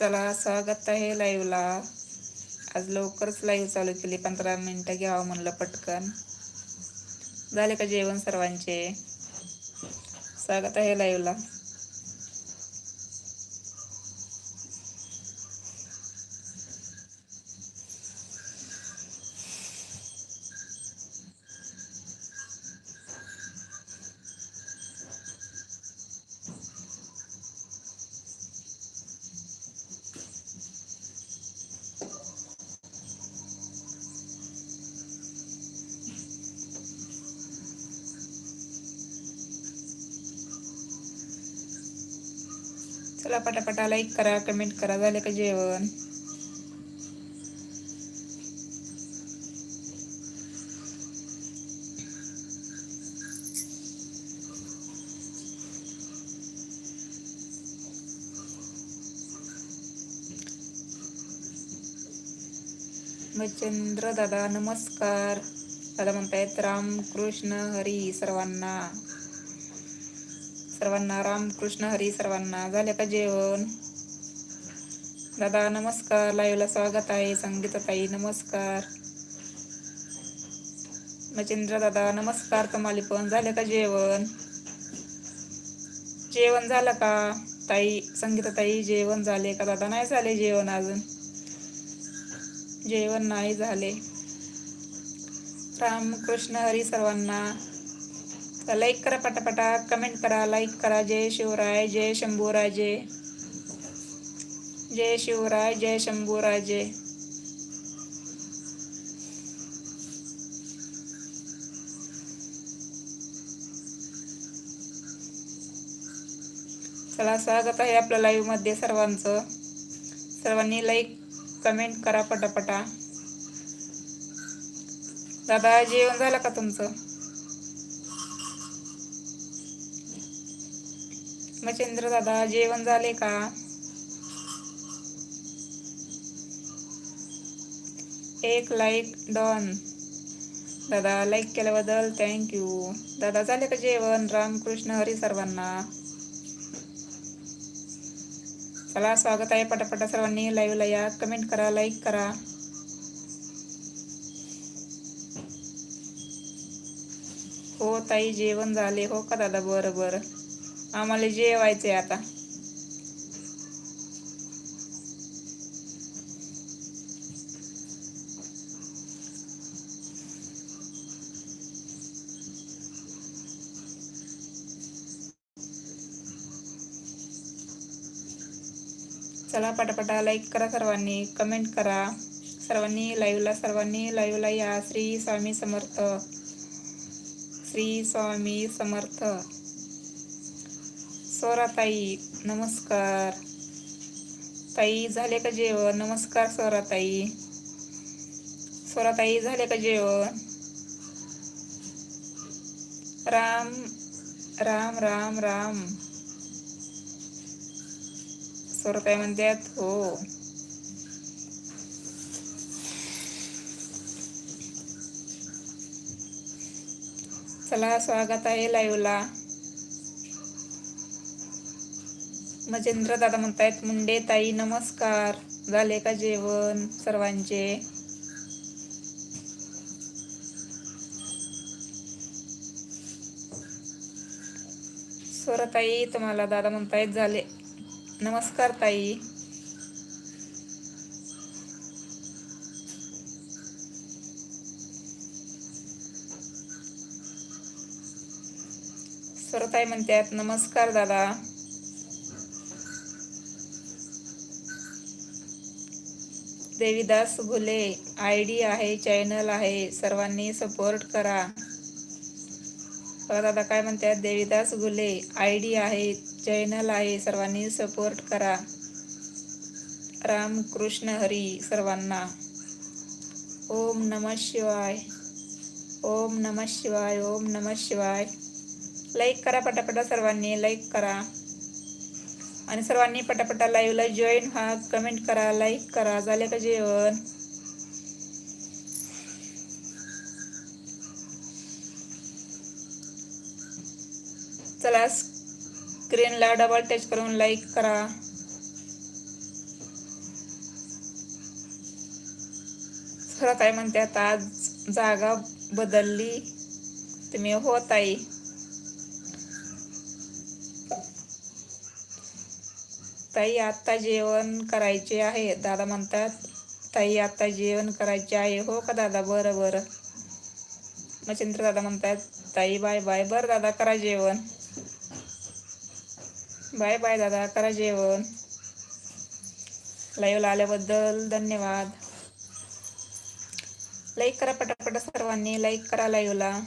चला स्वागत आहे लाईव्हला आज लवकरच लाईव्ह चालू केली पंधरा मिनटं घ्यावं म्हणलं पटकन. झाले का जेवण सर्वांचे? स्वागत आहे लाईव्हला चला पटापटा लाईक करा कमेंट करा झाले का जेवण? मच्छेंद्र दादा नमस्कार. दादा म्हणतायत रामकृष्ण हरी सर्वांना. सर्वांना रामकृष्ण हरी सर्वांना झाले का जेवण? दादा नमस्कार लाईव्हला स्वागत आहे संगीताताई नमस्कार. मचिंद्र दादा नमस्कार तुम्हाला पण झाले का जेवण? जेवण झालं का? ताई संगीताताई जेवण झाले का दादा? नाही झाले जेवण अजून. जेवण नाही झाले. रामकृष्ण हरी सर्वांना लाईक करा पटापटा कमेंट करा लाईक करा. जय शिवराय जय शंभूराजे. जय शिवराय जय शंभूराजे. चला स्वागत आहे आपल्या लाईव्हमध्ये सर्वांचं. सर्वांनी लाईक कमेंट करा पटापटा. दादा जेवण झालं का तुमचं? मच्छेंद्र दादा जेवण झाले का? एक लाईक डॉन दादा लाईक केल्याबद्दल थँक्यू दादा झाले का जेवण? रामकृष्ण हरी सर्वांना. चला स्वागत आहे पटापटा सर्वांनी. लाईव्हला या. कमेंट करा लाईक करा. हो ताई जेवण झाले. हो का दादा? बरं बरं. आम्हाला जेवायचंय आता. चला पटापटा लाईक करा सर्वांनी कमेंट करा. सर्वांनी लाईव्हला सर्वांनी लाईव्हला या. श्री स्वामी समर्थ. श्री स्वामी समर्थ. सोराताई नमस्कार. ताई झाले का जेवण? नमस्कार सोराताई सोराताई झाले का जेवण? राम राम राम राम. सोराताई म्हणतात हो. चला स्वागत आहे लाईव्हला मजेंद्र दादा म्हणतायत मुंडे ताई नमस्कार. झाले का जेवण सर्वांचे? स्वरताई तुम्हाला दादा म्हणतायत झाले. नमस्कार ताई. स्वरताई म्हणतात नमस्कार दादा. देवीदास भुले आय डी आहे चॅनल आहे सर्वांनी सपोर्ट करा. बघा दादा काय म्हणतात? देवीदास घुले आय डी आहे चॅनल आहे सर्वांनी सपोर्ट करा. रामकृष्ण हरी सर्वांना. ओम नम शिवाय. ओम नम शिवाय ओम नम शिवाय. लाईक करा पटापटा सर्वांनी लाईक करा. आणि सर्वांनी पटापटा लाईव्हला जॉईन व्हा कमेंट करा लाईक करा झाले का जेवण? चला स्क्रीनला डबल टच करून लाईक करा. खरं काय म्हणते आता आज जागा बदलली. तुम्ही हो ताई. ताई आत्ता जेवण करायचे आहे. दादा म्हणतात ताई आत्ता जेवण करायचे आहे. हो का दादा? बरं बरं. मच्छिंद्र दादा म्हणतात ताई बाय बाय. बरं दादा करा जेवण. बाय बाय दादा करा जेवण. लाईव्हला आल्याबद्दल धन्यवाद. लाईक करा पटापट सर्वांनी. लाईक करा लाईव्हला.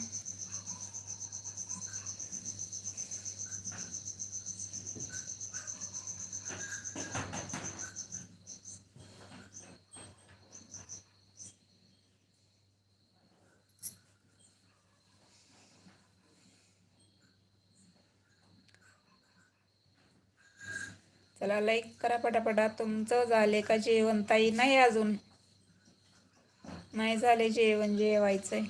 चॅनलला लाईक करा पटापटा. तुमचं झाले का जेवण? ताई नाही अजून. नाही झाले जेवण जेवायचंय.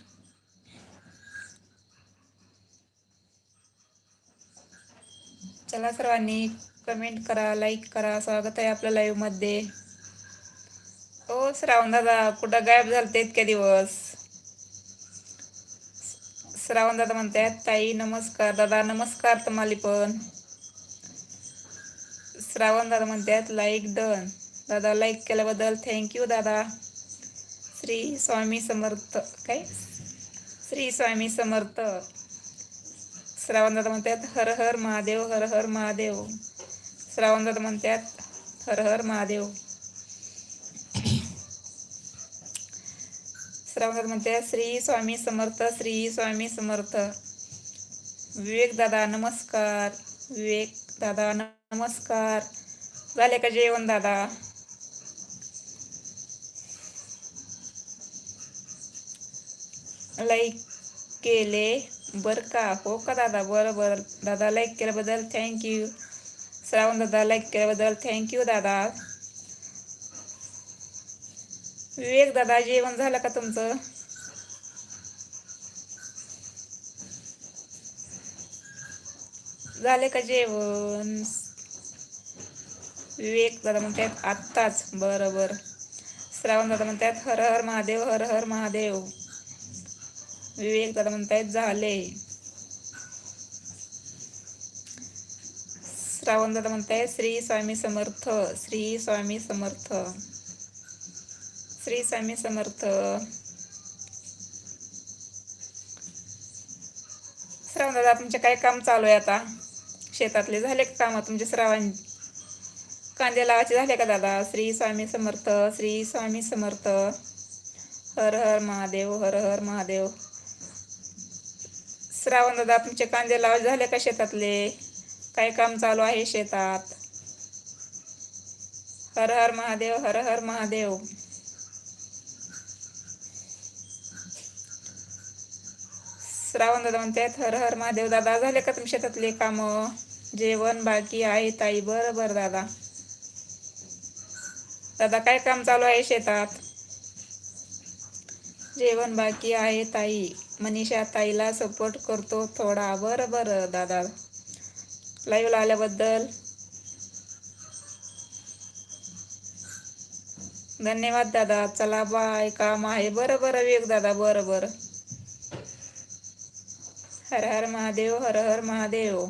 चला सर्वांनी कमेंट करा लाईक करा. स्वागत आहे आपल्या लाईव्हमध्ये. हो, श्रावण दादा कुठं गायब झालते इतक्या दिवस? श्रावण दादा म्हणतात ताई नमस्कार दादा नमस्कार तुम्हाला पण. श्रावण दादा म्हणतात लाईक डन दादा लाईक केल्याबद्दल थँक्यू दादा. श्री स्वामी समर्थ काय? श्री स्वामी समर्थ. श्रावण दादा म्हणतात हर हर महादेव हर हर महादेव. श्रावण दादा म्हणतात हर हर महादेव. श्रावण दादा म्हणतात श्री स्वामी समर्थ श्री स्वामी समर्थ. विवेक दादा नमस्कार. विवेक दादा नमस्कार नमस्कार. झाले का जेवण दादा? लाईक केले. बर का? हो का दादा? बरं बरं. दादा लाईक केल्याबद्दल थँक्यू श्रावण दादा लाईक केल्याबद्दल थँक्यू दादा. विवेक दादा जेवण झालं का तुमचं? झाले का जेवण? विवेक दादा म्हणतात आत्ताच. बरं बरं श्रावण दादा म्हणतात हर हर महादेव हर हर महादेव. विवेक दादा म्हणतायत झाले. श्रावण दादा म्हणतायत श्री स्वामी समर्थ श्री स्वामी समर्थ. श्री स्वामी समर्थ. श्रावण दादा तुमचे काय काम चालू आहे आता? शेतातले झाले काम तुमचे श्रावण कांदे लावायचे झाले का दादा? श्री स्वामी समर्थ श्री स्वामी समर्थ. हर हर महादेव हर हर महादेव. श्रावण दादा तुमचे कांदे लावायचे झाले का शेतातले? काय काम चालू आहे शेतात? हर हर महादेव हर हर महादेव. श्रावण दादा म्हणतात हर हर महादेव दादा झाले का तुमच्या शेतातले काम? जेवण बाकी आहे ताई बरं बरं दादा. दादा काय काम चालू आहे शेतात? जेवण बाकी आहे ताई. मनीषा ताईला सपोर्ट करतो थोडा. बरं बरं दादा. लाईव्हला आल्याबद्दल. धन्यवाद दादा. चला बाय काम आहे. बरं बरं वेग दादा. बरं बरं. हर हर महादेव हर हर महादेव.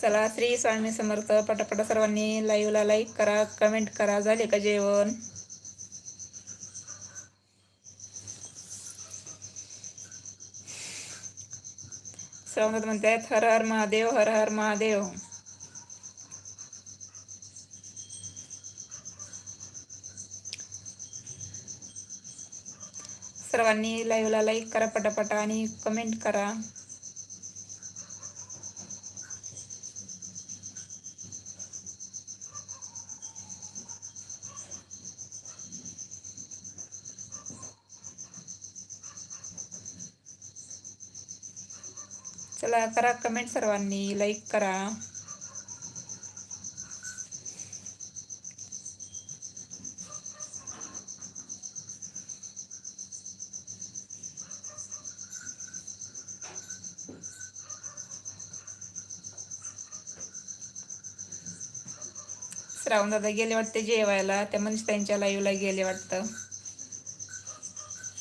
चला श्री स्वामी समर्थ पटापट सर्वांनी लाईव्हला लाईक करा कमेंट करा झाले का जेवण? श्रावणात म्हणतात हर हर महादेव हर हर महादेव. सर्वांनी लाईव्हला लाईक करा पटापटा आणि कमेंट करा. चला करा कमेंट सर्वांनी लाईक करा. श्रावण दादा गेले वाटते जेवायला त्या मनीष त्यांच्या लाईव्हला गेले वाटतं.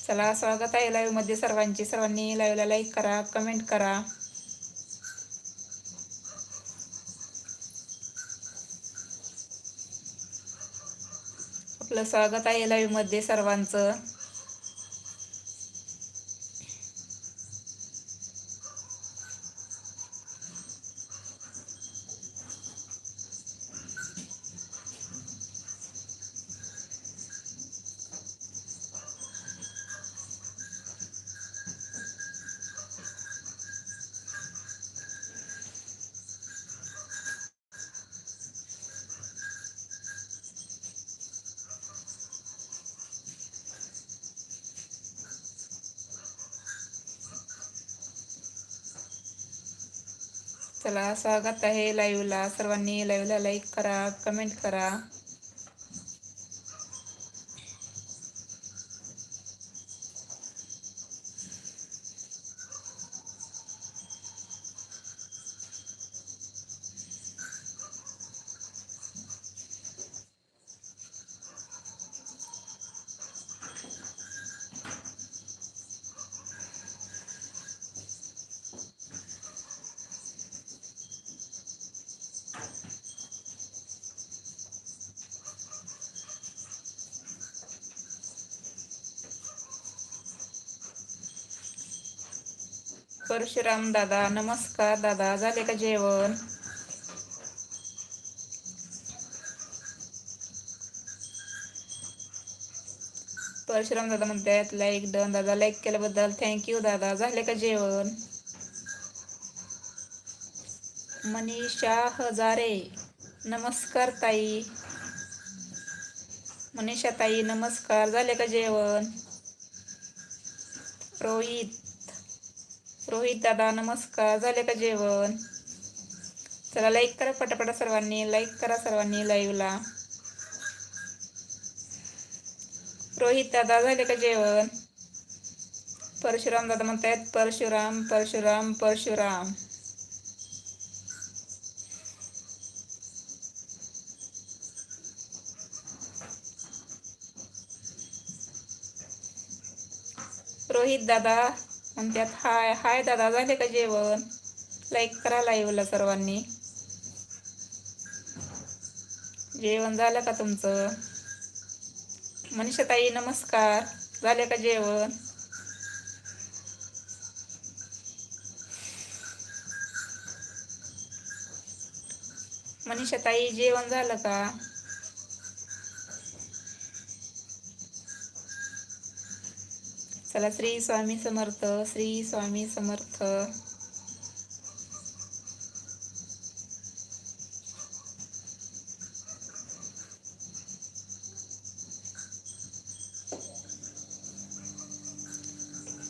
चला स्वागत आहे लाईव्हमध्ये सर्वांची. सर्वांनी लाईव्हला लाईक करा कमेंट करा. आपलं स्वागत आहे लाईव्हमध्ये सर्वांचं. चला स्वागत आहे. लाईव्हला सर्वांनी लाईव्हला लाईक करा कमेंट करा. परशुराम दादा नमस्कार दादा. झाले का जेवण? परशुराम दादा म्हणतात लाईक डन दादा लाईक केल्याबद्दल थँक्यू दादा. झाले का जेवण? मनीषा हजारे नमस्कार ताई. मनीषा ताई नमस्कार. झाले का जेवण? रोहित रोहित दादा नमस्कार. झाले का जेवण? चला लाईक करा पटापटा सर्वांनी. लाईक करा सर्वांनी लाईव्हला रोहित दादा झाले का जेवण? परशुराम दादा म्हणतायत परशुराम परशुराम परशुराम. रोहित दादा आणि त्यात हाय हाय दादा झाले का जेवण? लाईक करा लाईव्हला सर्वांनी. जेवण झालं का तुमचं? मनीषाताई नमस्कार. झाले का जेवण? मनीषाताई जेवण झालं का? चला श्री स्वामी समर्थ श्री स्वामी समर्थ.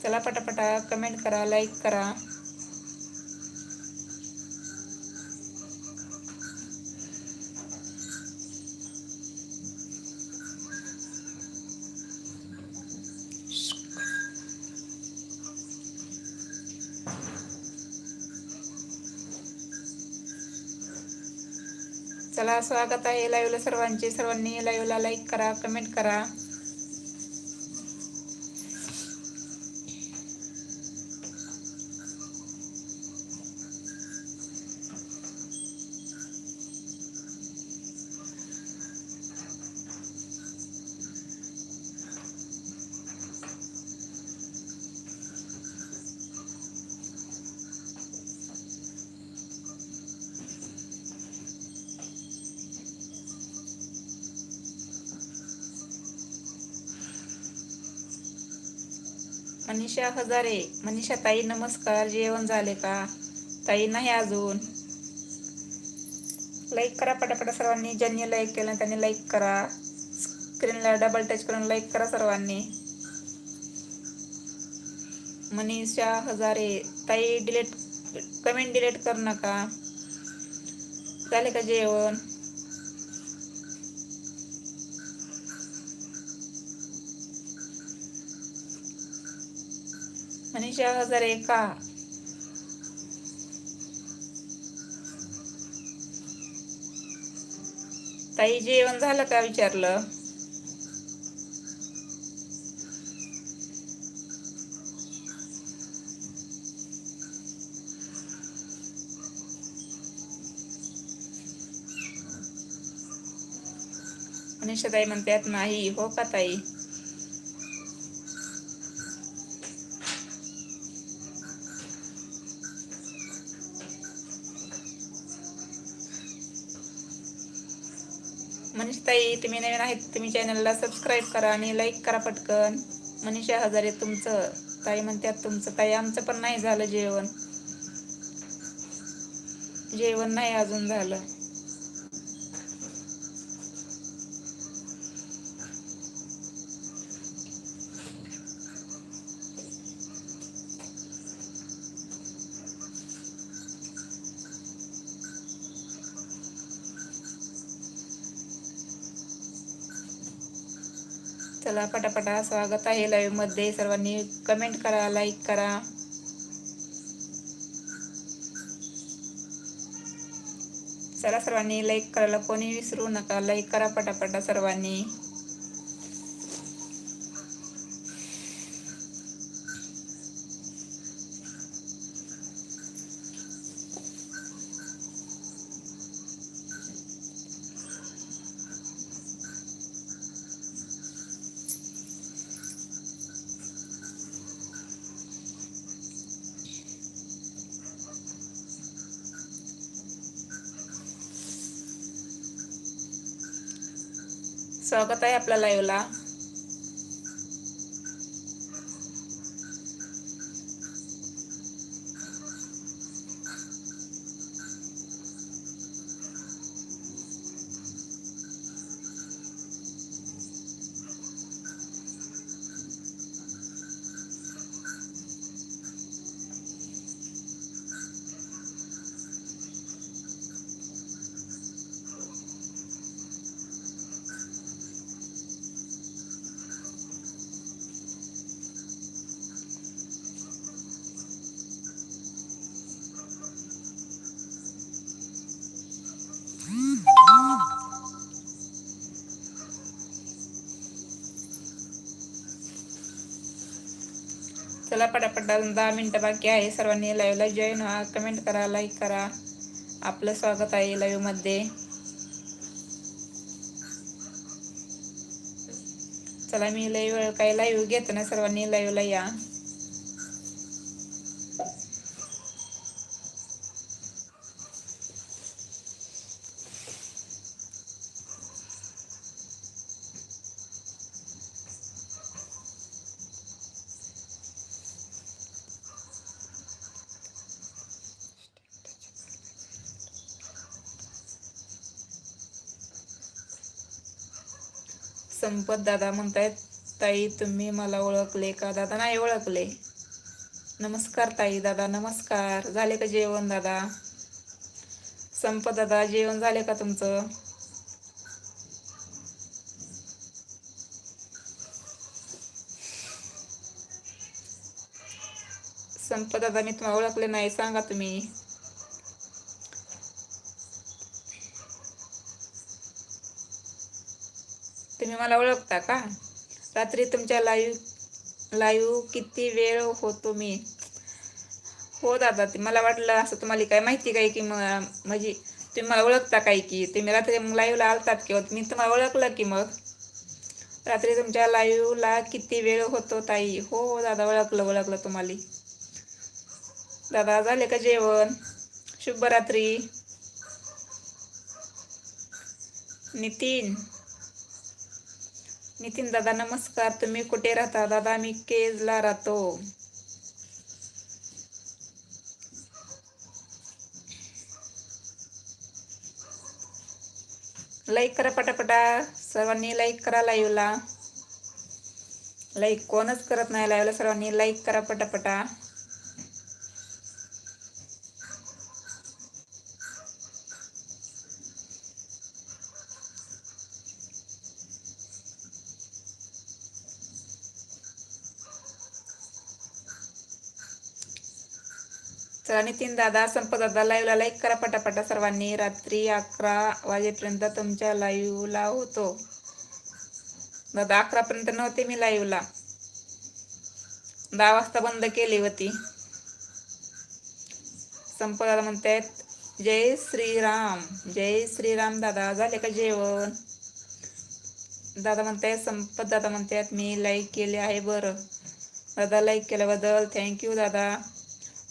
चला पटापटा कमेंट करा लाईक करा. चला स्वागत आहे. लाईव्हला सर्वांचे सर्वांनी लाईव्हला लाईक करा कमेंट करा. मनीषा हजारे. मनीषा ताई नमस्कार. जेवण झाले का? ताई नाही अजून. लाईक करा पटापटा सर्वांनी. ज्यांनी लाईक केलं त्यांनी लाईक करा. स्क्रीनला डबल टच करून लाईक करा सर्वांनी. मनीषा हजारे. ताई डिलीट कमेंट डिलीट कर नका. झाले का जेवण? म्हणजे मनीषा हजार का ताई जेवण झालं का विचारलं? मनीषा ताई म्हणतात नाही हो का ताई? मनीषताई तुम्ही नवीन आहेत तुम्ही चॅनलला सबस्क्राईब करा आणि लाईक करा पटकन. मनीषा हजारे तुमचं ताई म्हणतात तुमचं ताई आमचं पण नाही झालं जेवण. जेवण नाही अजून झालं. चला पटापटा स्वागत आहे लाईव्हमध्ये सर्वांनी कमेंट करा लाईक करा. चला सर्वांनी लाईक करायला कोणी विसरू नका. लाईक करा पटापटा सर्वांनी. स्वागत आहे आपल्या लाईव्हला चला पटापट अजून दहा मिनटं बाकी आहे. सर्वांनी लाईव्हला जॉईन व्हा. कमेंट करा लाईक करा. आपलं स्वागत आहे लाईव्हमध्ये चला मी लाईव्ह काही लाईव्ह घेत ना सर्वांनी लाईव्हला या. संपत दादा म्हणतायत ताई तुम्ही मला ओळखले का? दादा नाही ओळखले. नमस्कार ताई दादा नमस्कार. झाले का जेवण दादा? संपत दादा जेवण झाले का तुमचं? संपत दादा मी तुम्हाला ओळखले नाही सांगा तुम्ही. तुम्ही मला ओळखता का? रात्री तुमच्या लाईव्ह लाईव्ह किती वेळ होतो मी? हो दादा ते मला वाटलं असं तुम्हाला काय माहिती काय की मग म्हणजे तुम्ही मला ओळखता काय की? तुम्ही रात्री मग लाईव्हला आलतात किंवा मी तुम्हाला ओळखलं की मग? रात्री तुमच्या लाईव्हला किती वेळ होतो ताई? हो हो दादा ओळखलं ओळखलं तुम्हाला. दादा झाले का जेवण? शुभरात्री. नितीन. नितीन दादा नमस्कार. तुम्ही कुठे राहता? दादा मी केजला राहतो. लाईक करा पटापटा. सर्वांनी लाईक करा लाईव्हला लाईक कोणच करत नाही लाईव्हला सर्वांनी लाईक करा पटापटा. चला नितीन दादा संपत दादा लाईव्हला लाईक करा पटापटा सर्वांनी. रात्री अकरा वाजेपर्यंत तुमच्या लाईव्हला होतो. दादा अकरापर्यंत नव्हते मी लाईव्हला दहा वाजता बंद केली होती. संपत दादा म्हणतायत जय श्रीराम जय श्रीराम दादा झाले का जेवण? दादा म्हणतायत संपत दादा म्हणतायत मी लाईक केले आहे बरं. दादा लाईक केल्याबद्दल थँक्यू दादा.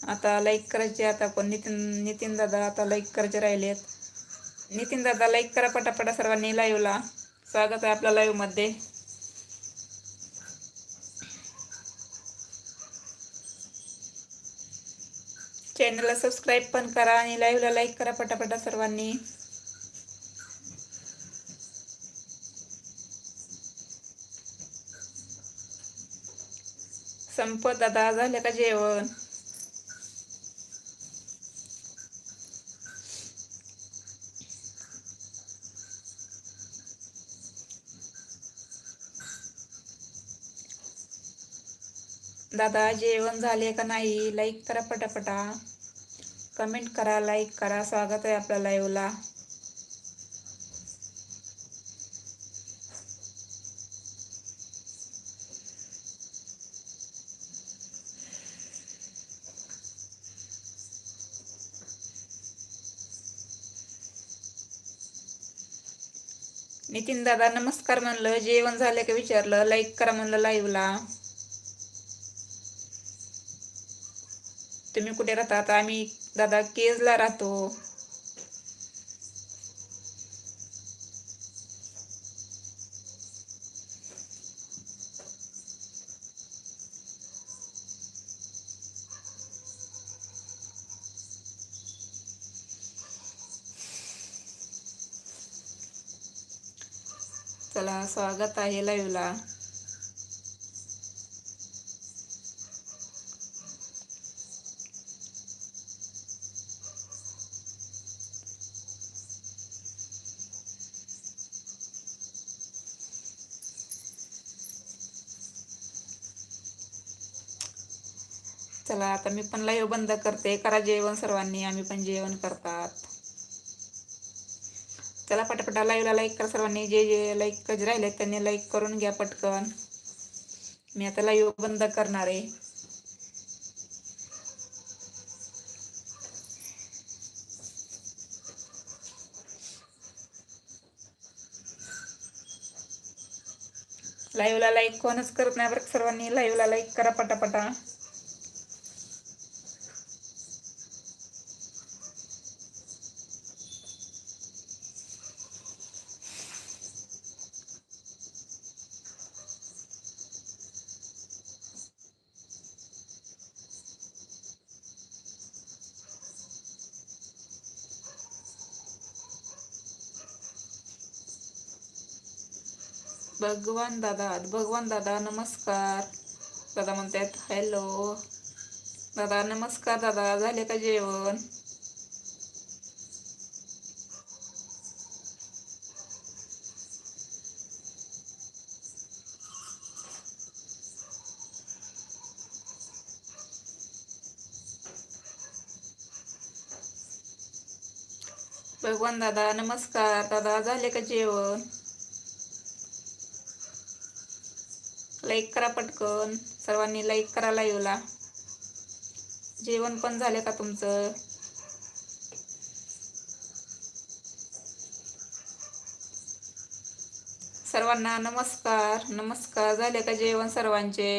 आता लाईक करायचे आता कोण नितीन नितीन दादा आता लाईक करायचे राहिले आहेत नितीन दादा लाईक करा पटापटा सर्वांनी लाईव्हला स्वागत आहे आपल्या लाईव्हमध्ये चॅनलला सबस्क्राईब पण करा आणि लाईव्हला लाईक करा पटापटा सर्वांनी. संपत दादा झालं का जेवण? दादा जेवण झाले का नाही लाईक करा पटापटा. कमेंट करा लाईक करा. स्वागत आहे आपल्या लाईव्हला नितीन दादा नमस्कार म्हणलं. जेवण झालं का विचारलं? लाईक करा म्हणलं लाईव्हला तुम्ही कुठे राहतात आम्ही दादा केजला राहतो. चला स्वागत आहे लाईव्हला चला आता मी पण लाईव्ह बंद करते. करा जेवण सर्वांनी आम्ही पण जेवण करतात. चला पटापटा लाईव्हला लाईक करा सर्वांनी. जे जे लाईक राहिले त्यांनी लाईक करून घ्या पटकन. मी आता लाईव्ह बंद करणार आहे. लाईव्हला लाईक कोणच करत नाही बरं सर्वांनी. लाईव्हला लाईक करा पटापटा. भगवान दादा भगवान दादा नमस्कार. दादा म्हणतात हॅलो. दादा नमस्कार दादा झाले का जेवण? भगवान दादा नमस्कार. दादा झाले का जेवण? लाईक करा पटकन. सर्वांनी लाईक करा लाईव्हला जेवण पण झाले का तुमचं? सर्वांना नमस्कार. नमस्कार. झाले का जेवण सर्वांचे?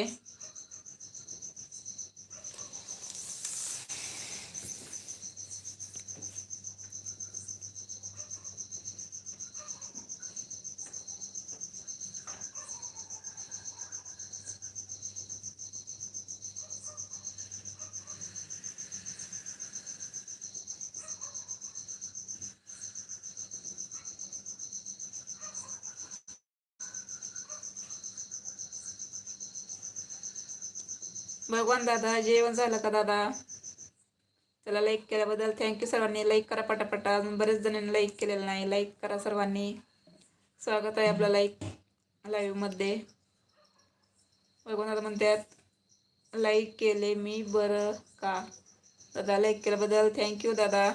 भगवान दादा जेवण झालं का दादा? त्याला लाईक केल्याबद्दल थँक्यू सर्वांनी. लाईक करा पटापटा. अजून बरेच जणांनी लाईक केलेलं नाही. लाईक करा सर्वांनी. स्वागत आहे आपलं लाईक लाईव्हमध्ये भगवान दादा म्हणतात लाईक केले मी बरं का? दादा लाईक केल्याबद्दल थँक्यू दादा.